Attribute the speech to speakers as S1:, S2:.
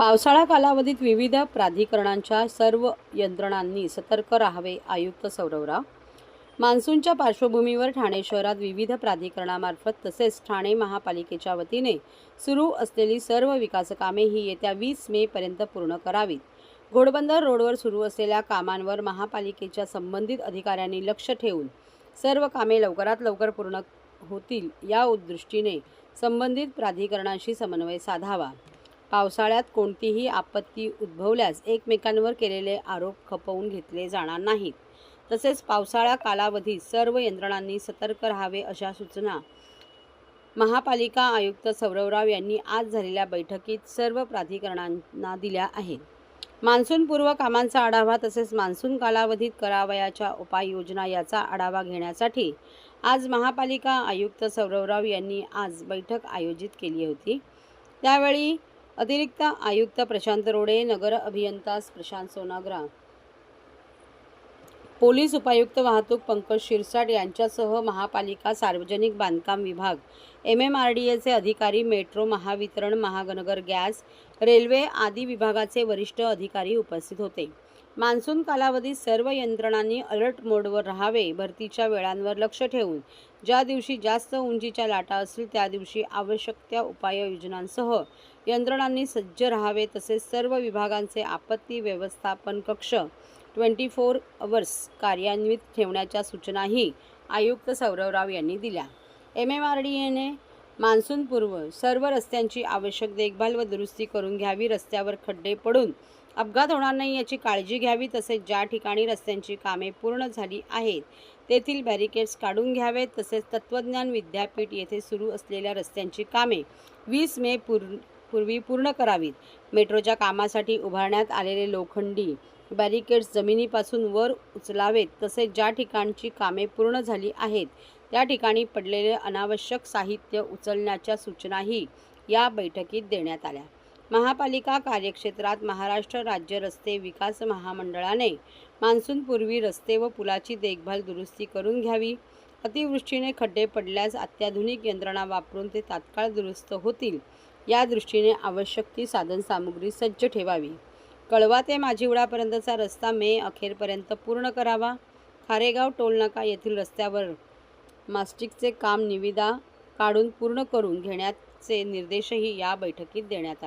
S1: पावसाळा कालावधीत विविध प्राधिकरणांच्या सर्व यंत्रणांनी सतर्क राहावे आयुक्त सौरवराव. मान्सूनच्या पार्श्वभूमीवर ठाणे शहरात विविध प्राधिकरणामार्फत तसेच ठाणे महापालिकेच्या वतीने सुरू असलेली सर्व विकासकामे ही येत्या वीस मेपर्यंत पूर्ण करावीत. घोडबंदर रोडवर सुरू असलेल्या कामांवर महापालिकेच्या संबंधित अधिकाऱ्यांनी लक्ष ठेवून सर्व कामे लवकरात लवकर पूर्ण होतील या उद्दृष्टीने संबंधित प्राधिकरणांशी समन्वय साधावा. पावसाळ्यात कोणतीही आपत्ती उद्भवल्यास एकमेकांवर केलेले आरोप खपवून घेतले जाणार नाहीत. तसेच पावसाळा कालावधीत सर्व यंत्रणांनी सतर्क राहावे अशा सूचना महापालिका आयुक्त सौरवराव यांनी आज झालेल्या बैठकीत सर्व प्राधिकरणांना दिल्या आहेत. मान्सूनपूर्व कामांचा आढावा तसेच मान्सून कालावधीत करावयाच्या उपाययोजना याचा आढावा घेण्यासाठी आज महापालिका आयुक्त सौरवराव यांनी आज बैठक आयोजित केली होती. त्यावेळी अतिरिक्त आयुक्त प्रशांत रोडे नगर अभियंता प्रशांत सोनाग्रा. पोलीस उपायुक्त वाहतूक पंकज शिरसाट यांच्यासह महापालिका सार्वजनिक बांधकाम विभाग M M R D A अधिकारी मेट्रो महावितरण महानगर गॅस रेल्वे आदी विभागाचे वरिष्ठ अधिकारी उपस्थित होते. मान्सून कालावधीत सर्व यंत्रणांनी अलर्ट मोडवर राहावे भरतीच्या वेळांवर लक्ष ठेवून. ज्या दिवशी जास्त उंचीच्या लाटा असतील त्या दिवशी आवश्यक त्या उपाययोजनांसह यंत्रणांनी सज्ज राहावे तसेच सर्व विभागांचे आपत्ती व्यवस्थापन कक्ष ट्वेंटी फोर अवर्स कार्यान्वित ठेवण्याच्या सूचनाही आयुक्त सौरवराव यांनी दिल्या. एम एम आर डी एने मान्सूनपूर्व सर्व रस्त्यांची आवश्यक देखभाल व दुरुस्ती करून घ्यावी रस्त्यावर खड्डे पडून अपघात होणार नाही याची काळजी घ्यावी तसेच ज्या ठिकाणी रस्त्यांची कामे पूर्ण झाली आहेत तेथील बॅरिकेड्स काढून घ्यावेत तसेच तत्त्वज्ञान विद्यापीठ येथे सुरू असलेल्या रस्त्यांची कामे वीस मे पूर पूर्वी पूर्ण करावीत. मेट्रोच्या कामासाठी उभारण्यात आलेले लोखंडी बॅरिकेड्स जमिनीपासून वर उचलावेत तसेच ज्या ठिकाणची कामे पूर्ण झाली आहेत त्या ठिकाणी पडलेले अनावश्यक साहित्य उचलण्याच्या सूचनाही या बैठकीत देण्यात आल्या. महापालिका कार्यक्षेत्रात महाराष्ट्र राज्य रस्ते विकास महामंडळाने मान्सूनपूर्वी रस्ते व पुलाची देखभाल दुरुस्ती करून घ्यावी. अतिवृष्टीने खड्डे पडल्यास अत्याधुनिक यंत्रणा वापरून ते तात्काळ दुरुस्त होतील. या दृष्टीने आवश्यक ती साधनसामुग्री सज्ज ठेवावी. कळवा ते माझीवडापर्यंतचा रस्ता मे अखेरपर्यंत पूर्ण करावा. खारेगाव टोलनाका येथील रस्त्यावर मास्टिकचे काम निविदा काढून पूर्ण करून घेण्याचे निर्देशही या बैठकीत देण्यात आले.